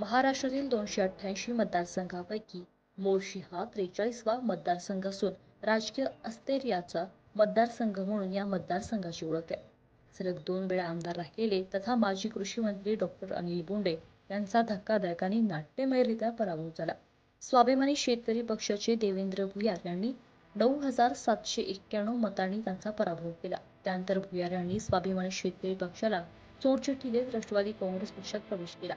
महाराष्ट्रातील दोनशे अठ्ठ्याऐंशी मतदारसंघापैकी मोर्शी हा त्रेचाळीसवा मतदारसंघ असून राजकीय अस्थैर्याचा मतदारसंघ म्हणून या मतदारसंघाची ओळख आहे. सलग दोन वेळा आमदार राहिलेले तथा माजी कृषी मंत्री डॉक्टर अनिल बोंडे यांचा धक्कादायक आणि नाट्यमयरित्या पराभव झाला. स्वाभिमानी शेतकरी पक्षाचे देवेंद्र भुयार यांनी नऊ हजार सातशे एक्क्याण्णव मतांनी त्यांचा पराभव केला. त्यानंतर भुयार यांनी स्वाभिमानी शेतकरी पक्षाला चोरचिठ्ठी देत राष्ट्रवादी काँग्रेस पक्षात प्रवेश केला.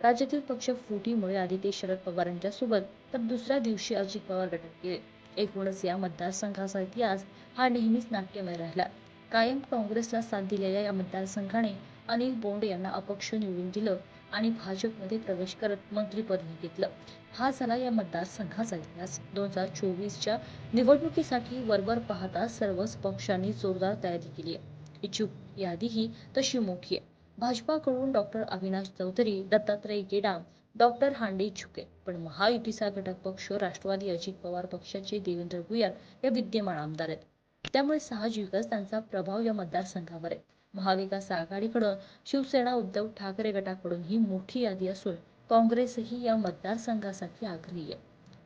राज्यातील पक्ष फुटीमुळे आधी ते शरद पवारांच्या सोबत तर दुसऱ्या दिवशी अजित पवार गटात गेले. एकूणच या मतदारसंघाचा इतिहास हा नेहमीच नाट्यमय राहिला. कायम काँग्रेसला साथ दिलेल्या या मतदारसंघाने अनिल बोंडे यांना अपक्ष निवडून दिलं आणि भाजपमध्ये प्रवेश करत मंत्रिपदही घेतलं. हा झाला या मतदारसंघाचा इतिहास. दोन हजार चोवीसच्या निवडणुकीसाठी वरवर पाहता सर्वच पक्षांनी जोरदार तयारी केली आहे. इच्छुक यादीही तशी मोठी आहे. भाजपाकडून डॉक्टर अविनाश चौधरी दत्तात्रय गेडाम डॉक्टर हांडे छुके. पण महायुतीचा घटक पक्ष राष्ट्रवादी अजित पवार पक्षाचे देवेंद्र भुयार हे विद्यमान आमदार आहेत. त्यामुळे साहजिकच त्यांचा प्रभाव या मतदारसंघावर आहे. महाविकास आघाडीकडून शिवसेना उद्धव ठाकरे गटाकडून ही मोठी यादी असून काँग्रेसही या मतदारसंघासाठी आग्रही आहे.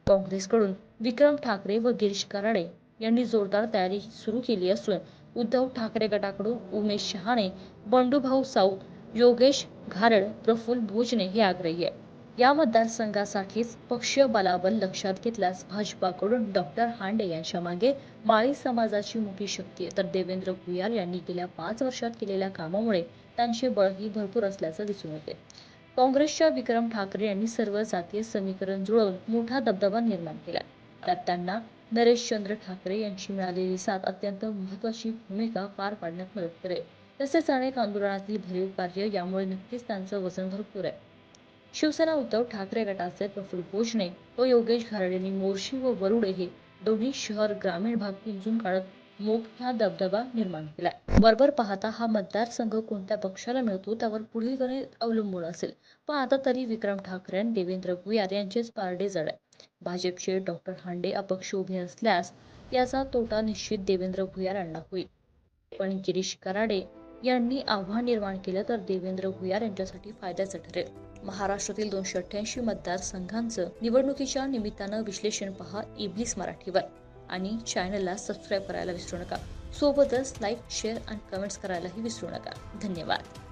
काँग्रेसकडून विक्रम ठाकरे व गिरीश कराडे यांनी जोरदार तयारी सुरू केली असून उद्धव ठाकरे गटाकडून उमेश शहाणे बंडूभाऊ साऊत योगेश घारड प्रफुल्ल भोजने हे आग्रही आहे या मतदारसंघासाठीच पक्षीय बलाबल लक्षात घेतल्यास भाजपाकडून डॉक्टर हांडे यांच्या मागे माळी समाजाची मोठी शक्ती आहे. तर देवेंद्र भुयार यांनी गेल्या पाच वर्षात केलेल्या कामामुळे त्यांचे बळही भरपूर असल्याचं दिसून येते. काँग्रेसच्या विक्रम ठाकरे यांनी सर्व जातीय समीकरण जुळवून मोठा दबदबा निर्माण केला. त्यात त्यांना नरेशचंद्र ठाकरे यांची मिळालेली साथ अत्यंत महत्वाची भूमिका पार पाडण्यात मदत करेल. तसेच अनेक आंदोलनातील भरीव कार्य यामुळे नक्कीच त्यांचं वजन भरपूर आहे. शिवसेना उद्धव ठाकरे गटाचे प्रफुल्ल भोजने व योगेश घारडेंनी मोर्शी व वरुडे हे दोन्ही शहर ग्रामीण भाग पिंजून काढत मोठा दबदबा निर्माण केलाय वरवर पाहता हा मतदारसंघ कोणत्या पक्षाला मिळतो त्यावर पुढील गणित अवलंबून असेल. पण आता तरी विक्रम ठाकरे आणि देवेंद्र भुयार यांचेच पारडे जड आहे भाजपचे डॉक्टर हांडे अपक्ष उभे असल्यास याचा तोटा निश्चित देवेंद्र भुयार यांना होईल. पण गिरीश कराडे यांनी आव्हान निर्माण केलं तर देवेंद्र भुयार यांच्यासाठी फायद्याचं ठरेल. महाराष्ट्रातील दोनशे अठ्ठ्याऐंशी मतदारसंघांचं निवडणुकीच्या निमित्तानं विश्लेषण पहा इब्लिस मराठीवर. आणि चॅनलला सबस्क्राईब करायला विसरू नका. सोबतच लाईक शेअर आणि कमेंट्स करायलाही विसरू नका. धन्यवाद.